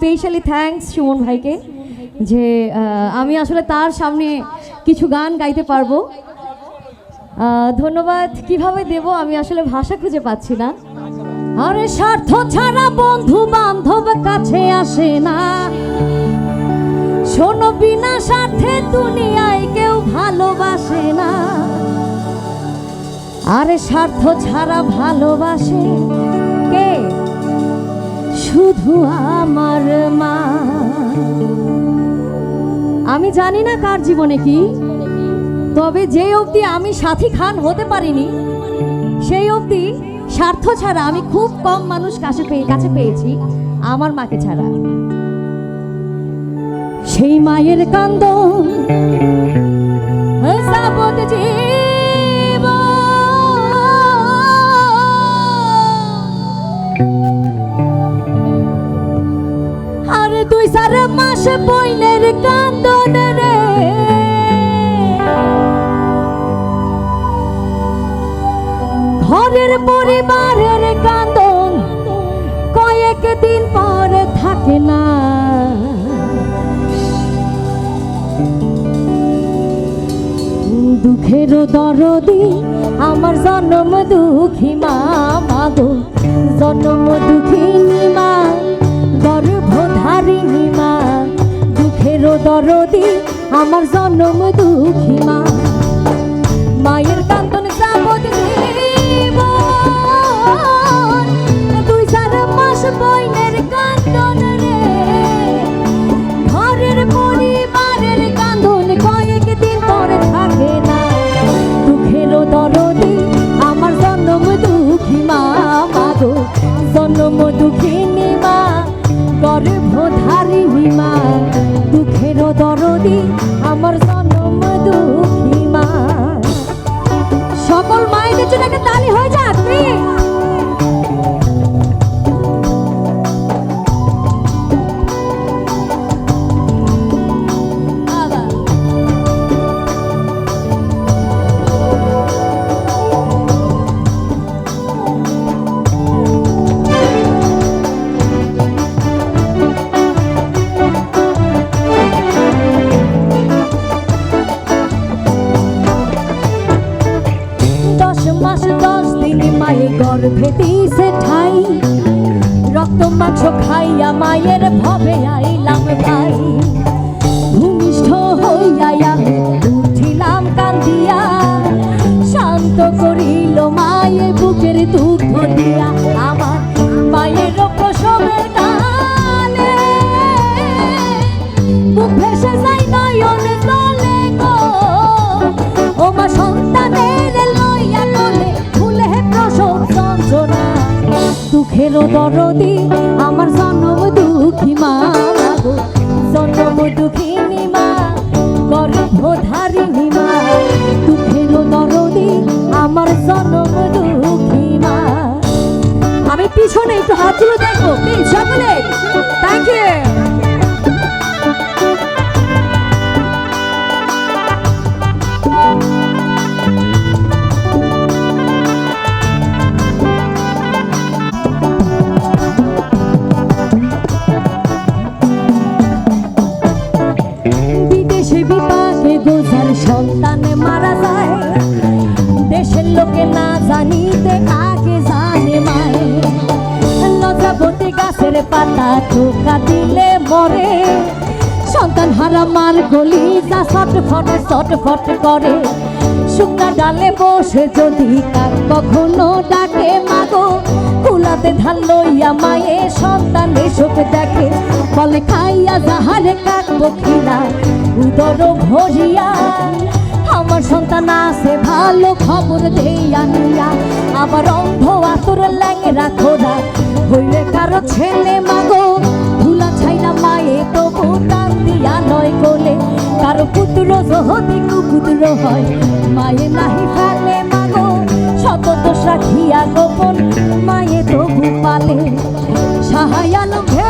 Specially thanks Suman ভাইকে যে আমি আসলে তার সামনে কিছু গান গাইতে পারব। ধন্যবাদ। কীভাবে দেব আমি আসলে ভাষা খুঁজে পাচ্ছি না। আরে স্বার্থ ছাড়া বন্ধু বান্ধব কাছে আসে না। শোনো, বিনা স্বার্থে দুনিয়ায় কেউ ভালোবাসে না। আরে স্বার্থ ছাড়া ভালোবাসে কে? শুধু আমার মা। আমি জানি না কার জীবনে কি, তবে যে অবধি আমি সাথী খান হতে পারিনি, সেই অবধি স্বার্থ ছাড়া আমি খুব কম মানুষ কাছে কাছে পেয়েছি আমার মাকে ছাড়া। সেই মায়ের কান্দ যাবত আরে মাস বইনের কান্দন রে। ঘরের পরিবারের কান্দন কয়েক দিন পর থাকে না। দুঃখের দরদি, আমার জন্ম দুঃখী মা মাগো জন্ম দুঃখিনী দরদি আমার জন্ম দুঃখী মা। মায়ের কান্দন মাস দশ দিন মায়ে গর্ভে দিছে ঠাই। রক্ত মাংস খাইয়া মায়ের ভবে আইলাম ভাই। ভূমিষ্ঠ হইয়া আমি উঠিলাম কান্দিয়া। শান্ত করিল মায়ে বুকের দুঃখ দিয়া। আমার মায়ের প্রসবের দুঃখের দরদি আমার জন্ম দুঃখী মা জন্ম দুঃখিনী মা, গর্ভধারিণী মা। দুঃখের দরদি আমার জন্ম দুঃখী মা। আমি পিছনে একটু হাত পিছনে সকলে। টোকা দিলে মরে। সন্তান হারা মার গলি যা ছটফট ছটফট করে। শুকনা ডালে বসে যদি কাক কখনো ডাকে, মাগো, কুলাতে ধান লইয়া মায়ে, সন্তান এসব দেখে। বলে খাইয়া যাহারে কাক পক্ষীরা উদর ভরিয়া। আমার সন্তান আছে ভালো খবর দেয়া নিয়া। আবার অন্ধ আতর ল্যাংরা খোদা হইলে কারও ছেলে, মাগো কারও পুত্র যদি কুপুত্র হয়। মায়ে নাহি ফেলে মাগো শত দোষ রাখিয়া গোপন। মায়ে তবু পালে, সাহায়াল ভেবে